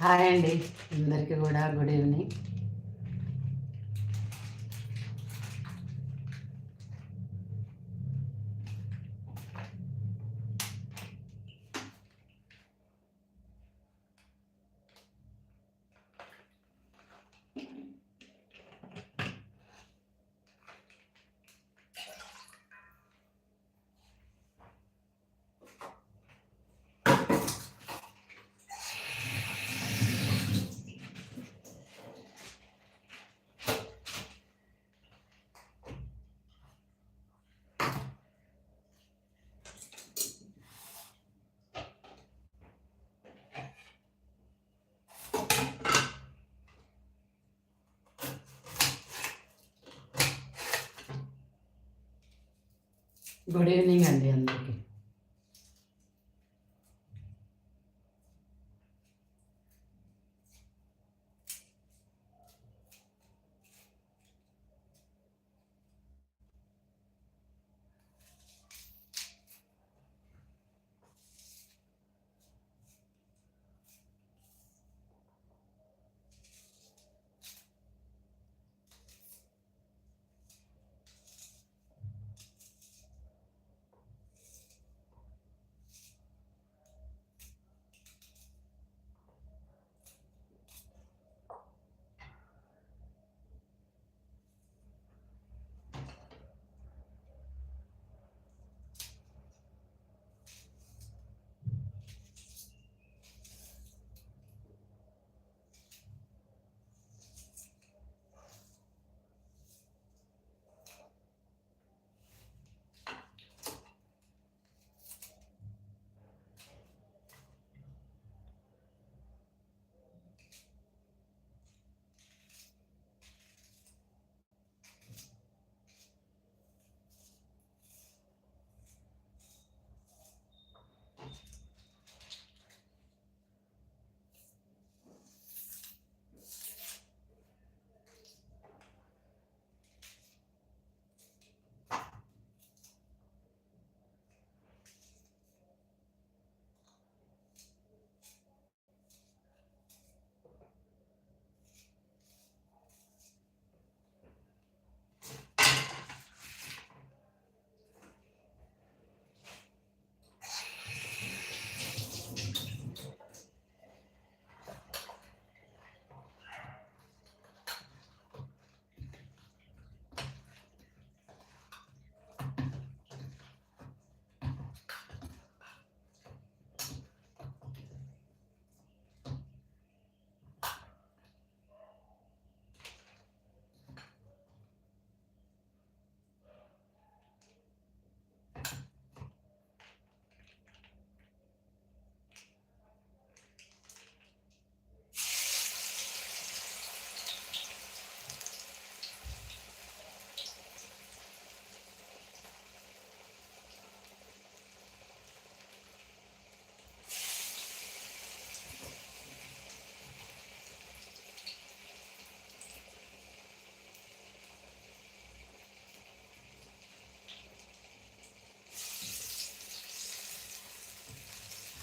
Hi అండి. అందరికీ కూడా గుడ్ ఈవినింగ్. గుడ్ ఈవినింగ్ అండి అందరికీ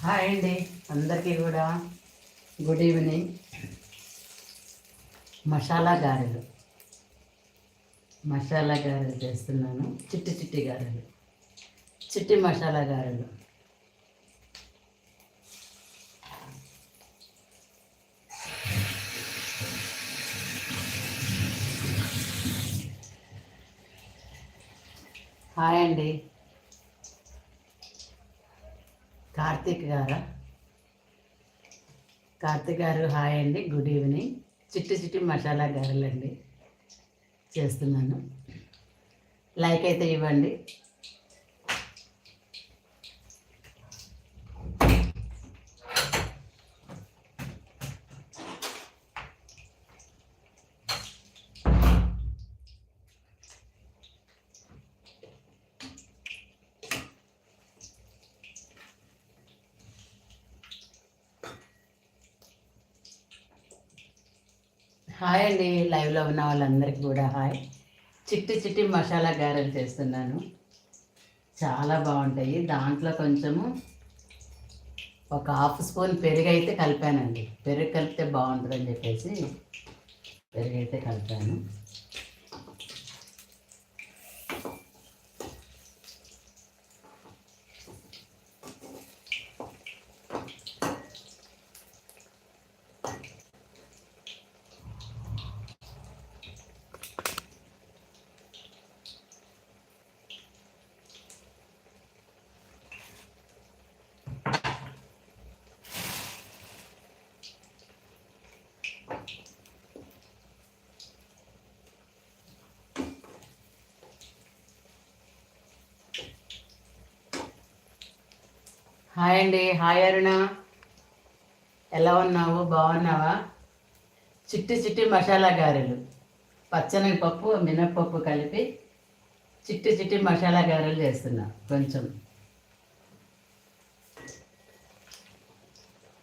హాయ్ అండి. అందరికీ కూడా గుడ్ ఈవినింగ్. మసాలా గారెలు. మసాలా గారెలు చేస్తున్నాను. చిట్టి చిట్టి గారెలు. చిట్టి మసాలా గారెలు. హాయ్ అండి. కార్తీక్ గారా? కార్తీక్ గారు హాయ్ అండి గుడ్ ఈవినింగ్. చిట్టి చిట్టి మసాలా గారెలండి. చేస్తున్నాను. లైక్ అయితే ఇవ్వండి. హాయ్ అండి లైవ్లో ఉన్న వాళ్ళందరికీ కూడా హాయ్. చిట్టి చిట్టి మసాలా గారెలు చేస్తున్నాను. చాలా బాగుంటాయి. దాంట్లో కొంచెము ఒక హాఫ్ స్పూన్ పెరుగు అయితే కలిపానండి. పెరుగు కలిపితే బాగుంటుందని చెప్పేసి పెరుగు అయితే కలిపాను. హాయ్ అండి. హాయ్ అరుణ. ఎలా ఉన్నావు? బాగున్నావా? చిట్టి చిట్టి మసాలా గారెలు. పచ్చని పప్పు మినప్పప్పు కలిపి చిట్టి చిట్టి మసాలా గారెలు చేస్తున్నా. కొంచెం.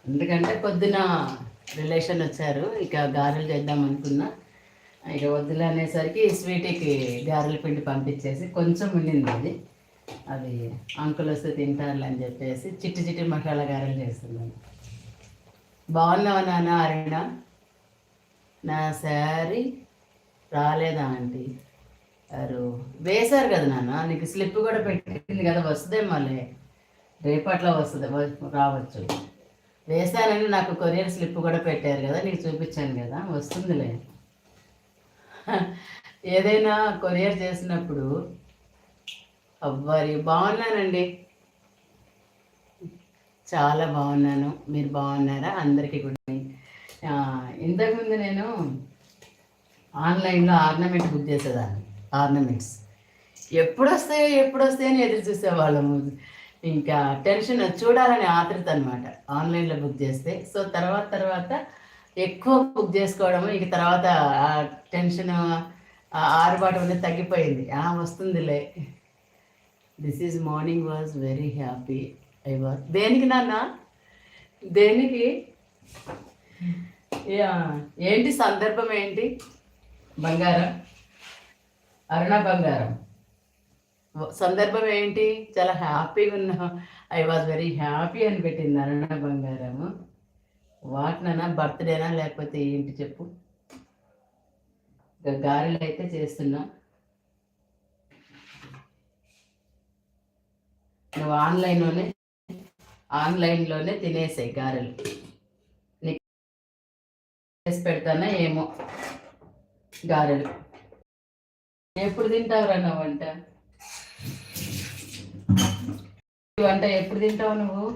ఎందుకంటే పొద్దున రిలేషన్ వచ్చారు. ఇక గారెలు చేద్దాం అనుకున్నా. ఇక వద్దులు అనేసరికి స్వీట్కి గారెల పిండి పంపించేసి కొంచెం ఉండింది అది. అది అంకుల్ వస్తే తింటారులే అని చెప్పేసి చిట్టి చిట్టి మసాలా గారెలు చేస్తున్నాను. బాగున్నావా నాన్న అరుణ? నా శారీ రాలేదా ఆంటీ? అరు వేశారు కదా నాన్న నీకు స్లిప్ కూడా పెట్టింది కదా వస్తుందే మళ్ళీ? రేపట్లో వస్తుంది రావచ్చు. వేశానని నాకు కొరియర్ స్లిప్ కూడా పెట్టారు కదా నీకు చూపించాను కదా వస్తుందిలే. ఏదైనా కొరియర్ చేసినప్పుడు అవ్వరి బాగున్నానండి. చాలా బాగున్నాను. మీరు బాగున్నారా? అందరికీ కూడా. ఇంతకుముందు నేను ఆన్లైన్లో ఆర్నమెంట్ బుక్ చేసేదాన్ని. ఆర్నమెంట్స్. ఎప్పుడు వస్తాయో ఎప్పుడు వస్తాయని అని ఎదురు చూసేవాళ్ళము ఇంకా టెన్షన్ చూడాలని ఆతృత అనమాట ఆన్లైన్లో బుక్ చేస్తే. సో తర్వాత తర్వాత ఎక్కువ బుక్ చేసుకోవడము ఇక తర్వాత టెన్షన్ ఆరుబాటు అనేది తగ్గిపోయింది. వస్తుందిలే. This is morning was very happy I was దేనికి నాన్న? దేనికి? ఏంటి సందర్భం ఏంటి? బంగారం. అరుణ బంగారం. సందర్భం ఏంటి? చాలా హ్యాపీగా ఉన్నా. ఐ వాజ్ వెరీ హ్యాపీ అని పెట్టింది అరుణ బంగారము. వాటినైనా బర్త్డేనా? లేకపోతే ఏంటి చెప్పు. గారెలు అయితే చేస్తున్నా. నువ్వు ఆన్లైన్లోనే ఆన్లైన్లోనే తినేసాయి గారెలు. నీకు చేసి పెడతానా ఏమో గారెలు. ఎప్పుడు తింటావురా నా వంట? వంట ఎప్పుడు తింటావు నువ్వు?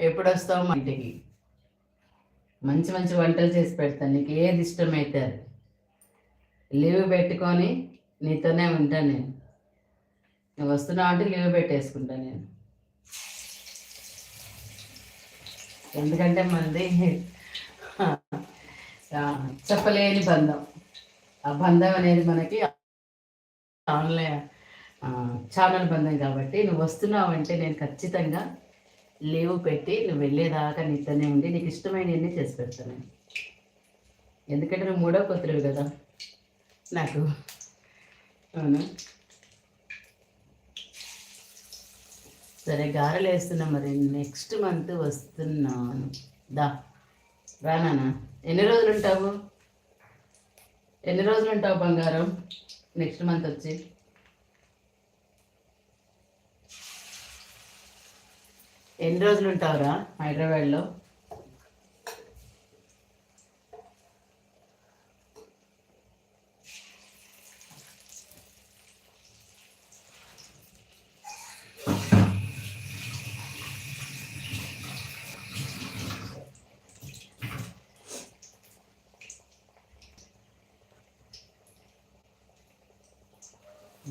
ఎప్పుడు వస్తావు మా ఇంటికి? మంచి మంచి వంటలు చేసి పెడతాను నీకు ఏది ఇష్టమైతే అది. లీవ్ పెట్టుకొని నీతోనే ఉంటాను నేను. నువ్వు వస్తున్నావు అంటే లీవ్ పెట్టేసుకుంటా నేను. ఎందుకంటే మనది చెప్పలేని బంధం. ఆ బంధం అనేది మనకి ఆన్లైన్ ఛానల్ బంధం కాబట్టి నువ్వు వస్తున్నావు అంటే నేను ఖచ్చితంగా లీవ్ పెట్టి నువ్వు వెళ్ళేదాకా నీతోనే ఉండి నీకు ఇష్టమైనవన్నీ చేసి పెడతాను ఎందుకంటే నువ్వు మూడో కూతురు కదా. నాకు. అవును? సరే గారెలు వేస్తున్నా మరి. నెక్స్ట్ మంత్ వస్తున్నాను. దా రానా ఎన్ని రోజులు ఉంటావు ఎన్ని రోజులు ఉంటావు బంగారం? నెక్స్ట్ మంత్ వచ్చి. ఎన్ని రోజులు ఉంటావురా హైదరాబాద్లో?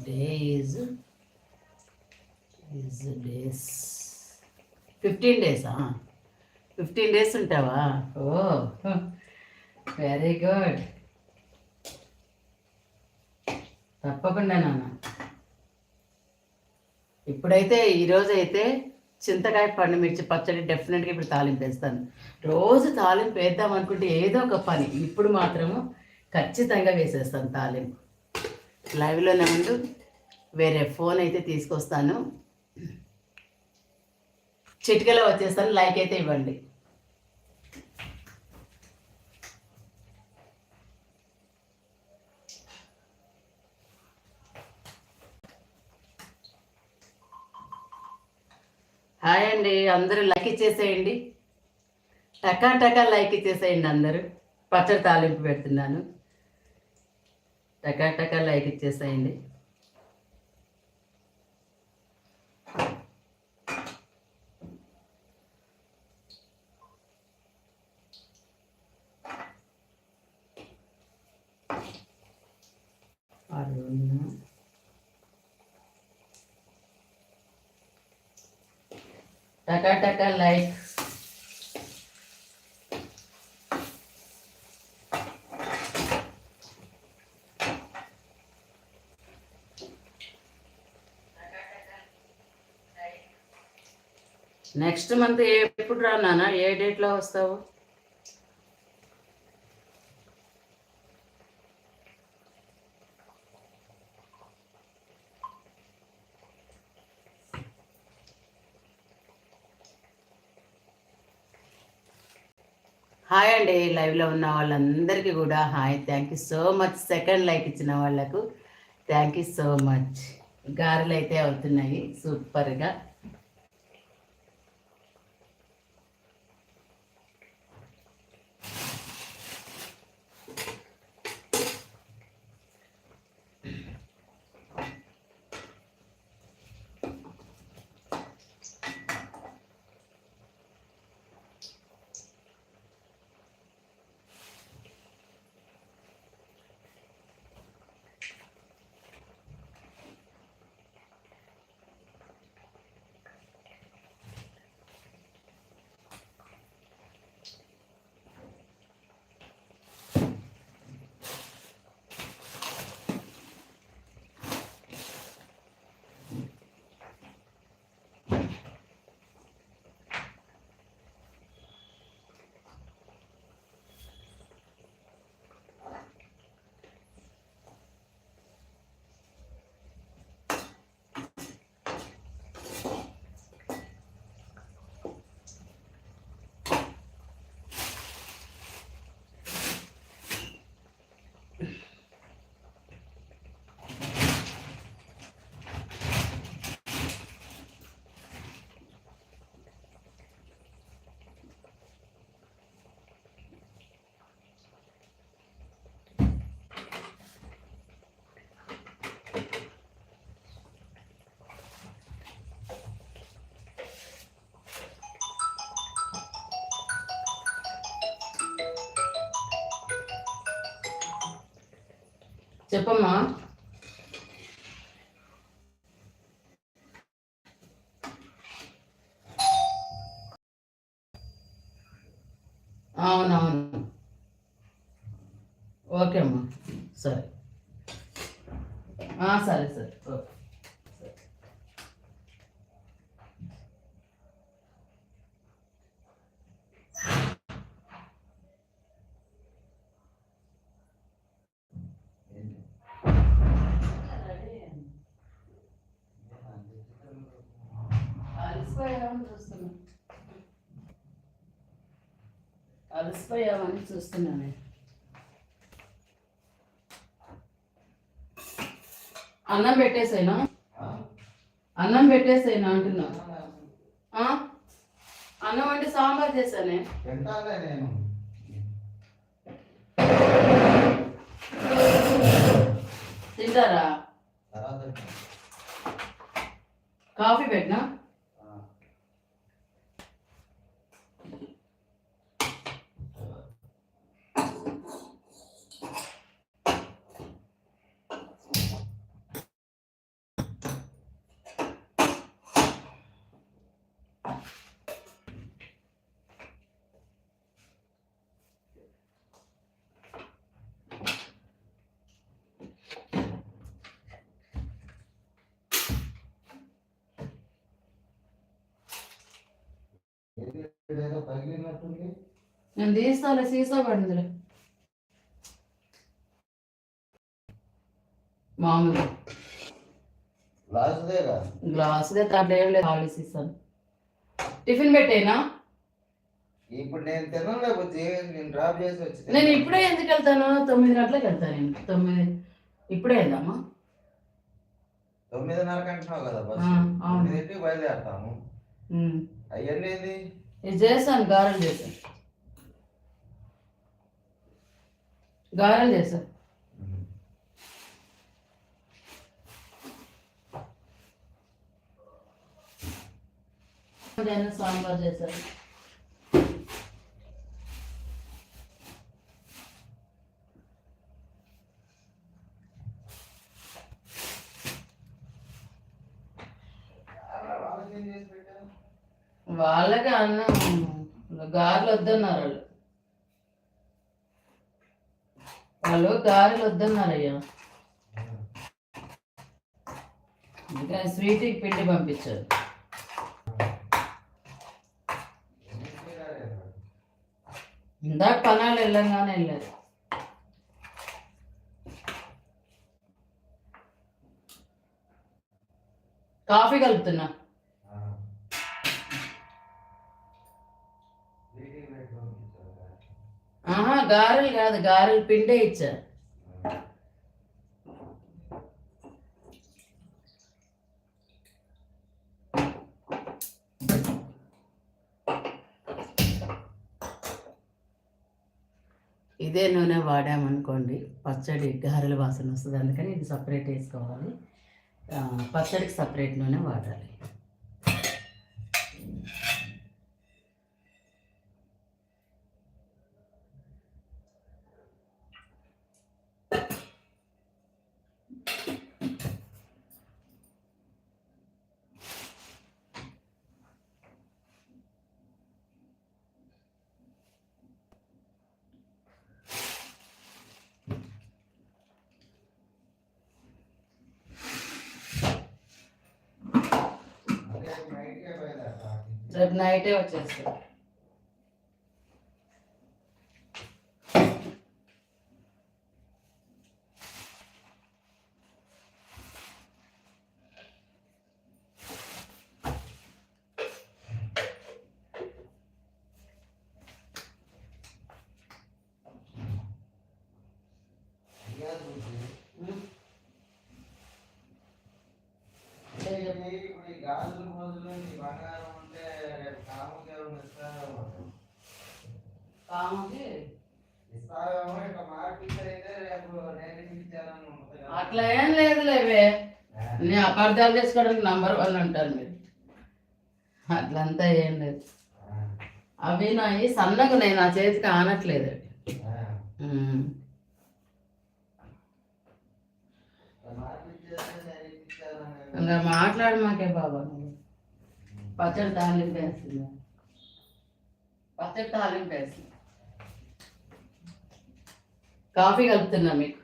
Day is is days. Fifteen డేసా ఫిఫ్టీన్ డేస్ ఉంటావా? ఓ వెరీ గుడ్ తప్పకుండా నాన్న. ఇప్పుడైతే ఈరోజు అయితే చింతకాయ పండు మిర్చి పచ్చడి డెఫినెట్గా ఇప్పుడు తాలింపు వేస్తాను. రోజు తాలింపు వేద్దాం అనుకుంటే ఏదో ఒక పని. ఇప్పుడు మాత్రము ఖచ్చితంగా వేసేస్తాను తాలింపు. లైవ్లోనే ముందు వేరే ఫోన్ అయితే తీసుకొస్తాను. చిటికలో వచ్చేస్తాను. లైక్ అయితే ఇవ్వండి. హాయ్ అండి. అందరూ లైక్ ఇచ్చేసేయండి. టకా టకా లైక్ ఇచ్చేసేయండి అందరూ. పచ్చడి తాలింపు పెడుతున్నాను. టకాటకా లైక్ ఇచ్చేసేయండి. అరుణ. టకా టకా లైక్ నెక్స్ట్ మంత్ ఎప్పుడు రా నాన్న? ఏ డేట్లో వస్తావు? హాయ్ అండి. లైవ్లో ఉన్న వాళ్ళందరికీ కూడా hi. Thank you so much second like ఇచ్చిన వాళ్ళకు. థ్యాంక్ యూ సో మచ్ గారెలు అయితే అవుతున్నాయి. సూపర్గా చెప్పమ్మా. అవునవును. ఓకే అమ్మా. సరే. సరే సరే ఓకే సరే. అలసిపోయావని చూస్తున్నా. అలసిపోయావని చూస్తున్నాను అన్నం పెట్టేసేనా? అన్నం పెట్టేసేనా అంటున్నా? అన్నం అంటే సాంబార్ చేశానే? నేను. తింటారా. కాఫీ పెట్టినా? ఆ. ఏది పగిలినట్టుంది. నేను తీస్తాలే సీసా పడిందిలే. మామూలు. గ్లాసుదేగా గ్లాసుదే ఏం లేదు ఖాళీ సీసాను టిఫిన్ పెట్టేనా? ఇప్పుడు నేను తినలే బుద్ధి నేను డ్రాప్ చేసి వచ్చి నేను. ఇప్పుడే ఎందుకు వెళ్తాను? తొమ్మిది గంటలకు వెళ్తాను నేను. తొమ్మిది ఇప్పుడే వెళ్దామా? తొమ్మిదిన్నరకు అంటున్నావు కదా బస్ ఆ, అవును. తొమ్మిదింటికి బయలుదేరుతాము. అవన్నీ ఇది చేస్తాను గారెలు చేశాను గారెలు చేశాను మధ్యాహ్నం సాంబార్ చేశాను వాళ్ళకి ఏం చేసి పెట్టావు? వాళ్ళకి అన్నం గారెలు వద్దన్నారు వాళ్ళు. వాళ్ళు గారెలు వద్దన్నారు అయ్యా ఇంకా స్వీట్కి పిండి పంపించారు. ఇందాక పనాలు వెళ్ళంగానే వెళ్ళారు. కాఫీ కలుపుతున్నా. ఆహా గారెలు కాదు గారెలు పిండే ఇచ్చారు ఇదే నూనె వాడామనుకోండి పచ్చడి గారెల వాసన వస్తుంది అందుకని ఇది సపరేట్ వేసుకోవాలి పచ్చడికి సపరేట్ నూనె వాడాలి అదే నైట్కే బయలుదేరుతాం. రేపు నైటే వచ్చేస్తుంది ఇదే బుద్ధి. అంటే ఇవి ఇప్పుడు ఈ గాజుల రోజులు ఈ బంగారం ఉంటే రేపు కాముకి ఎవరు ఇస్తారేమో కామకి ఇస్తారేమో ఇక మార్కెట్ అయితే రేపు నేను ఇచ్చానని ఉంటుంది కదా. అట్లా ఏం లేదు లేవే నేను అపార్థాలు చేసుకోవడానికి నంబర్ వన్ అంటారు మీరు. అట్లంతా ఏం లేదు. అవి నాయి సన్నగా నేను నా చేతికి ఆనట్లేదు. అవి ఇంకా మాట్లాడు మాకే బాబా. పచ్చడి తాలింపు వేస్తుంది. పచ్చడి తాలింపు వేస్తుంది. కాఫీ కలుపుతున్నా మీకు.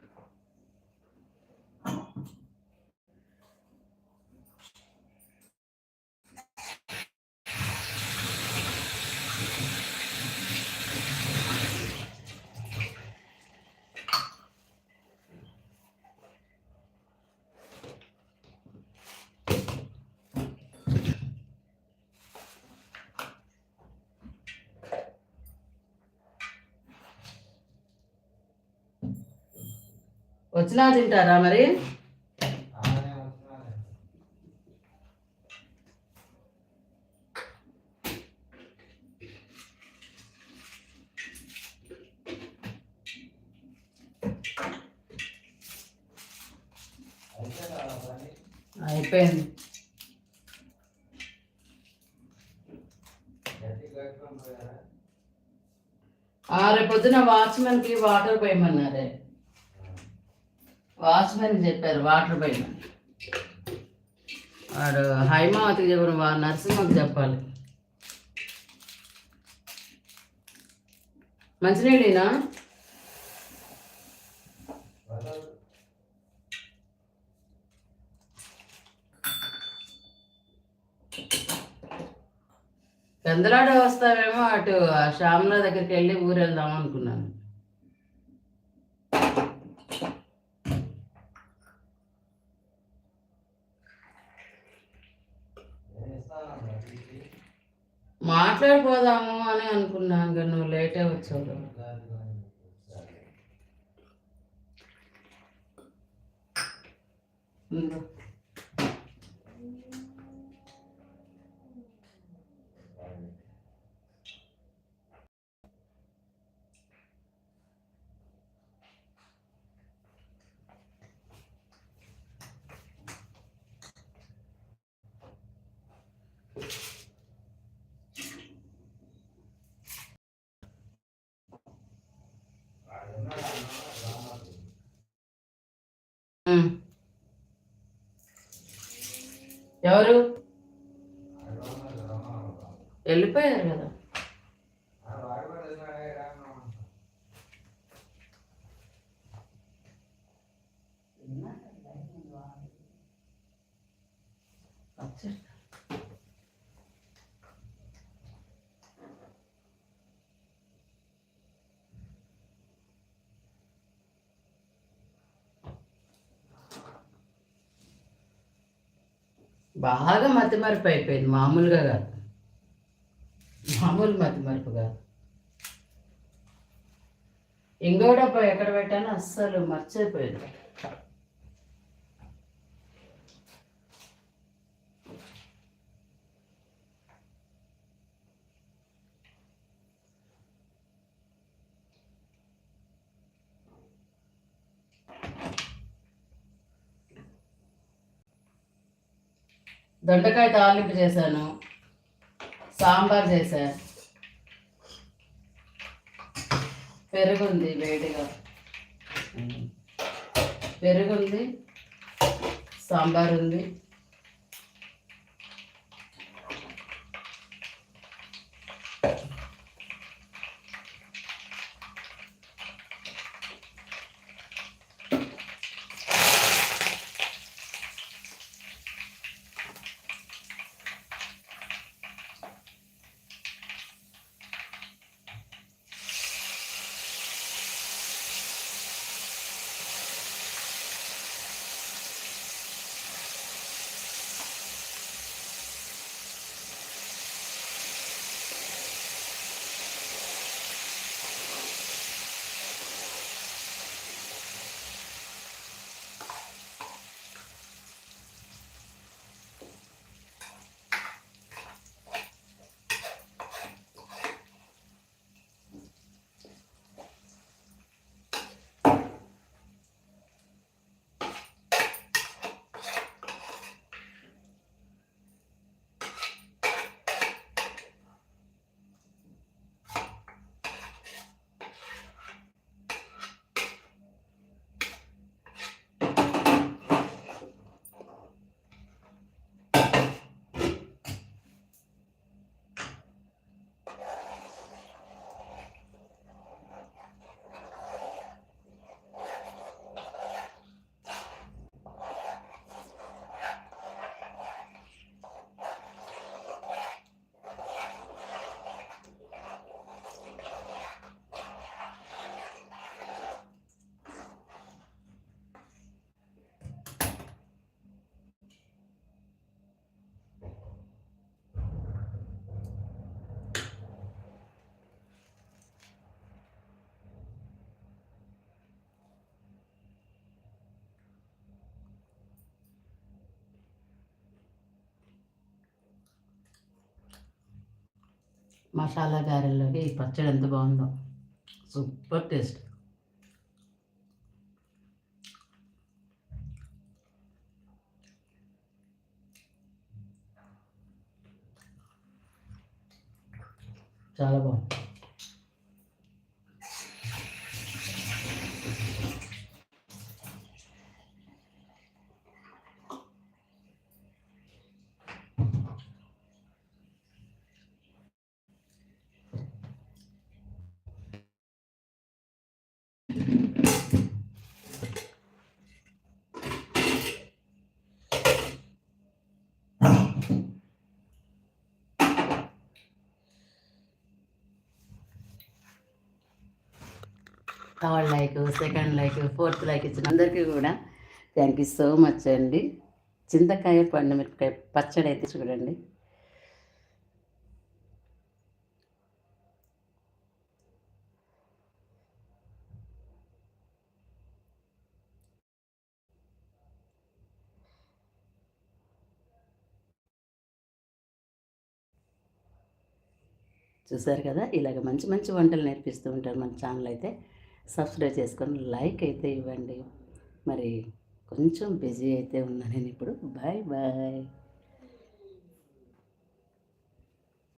వచ్చినా తింటారా మరి? అయిపోయింది. ఆ రేపు పొద్దున వాచ్మెన్కి వాటర్ పోయమన్నారే. వాచ్మెన్ చెప్పారు వాటర్ పైన వాడు హైమావతికి చెప్పిన వా నరసింహకి చెప్పాలి. మంచినీళ్ళేనా? వదలదు. పెందలాడ వస్తావేమో అటు ఆ శ్యామల దగ్గరికి వెళ్ళి ఊరు వెళ్దాం అనుకున్నాను. మాట్లాడిపోదాము అని అనుకున్నాను ఇంకా నువ్వు లేటే వచ్చావు కాదు కానీ సరే. ఉండు. ఉమ్. ఎవరు? వెళ్ళిపోయారు కదా ఆ వాడు కూడా ఉన్నాడే రాను. పచ్చడి. బాగా మతిమరుపు అయిపోయింది మామూలుగా కాదు. మామూలు మతిమరుపు కాదు. ఇంకో ఎక్కడ పెట్టానో అస్సలు మర్చిపోయింది దొండకాయ తాలింపు చేశాను సాంబార్ చేశా. పెరుగుంది వేడిగా. పెరుగుంది సాంబార్ ఉంది మసాలా గారెల్లోకి ఈ పచ్చడి ఎంత బాగుందో. Super taste. చాలా బాగుంది. Third like second like fourth like ఇచ్చిన అందరికీ కూడా థ్యాంక్ యూ సో మచ్ అండి. చింతకాయ పండుమిరపకాయ పచ్చడి అయితే చూడండి. చూసారు కదా? ఇలాగ మంచి మంచి వంటలు నేర్పిస్తూ ఉంటారు మన ఛానల్ అయితే. సబ్స్క్రైబ్ చేసుకొని లైక్ అయితే ఇవ్వండి. మరి కొంచెం బిజీ అయితే ఉన్నా నేను ఇప్పుడు. Bye bye.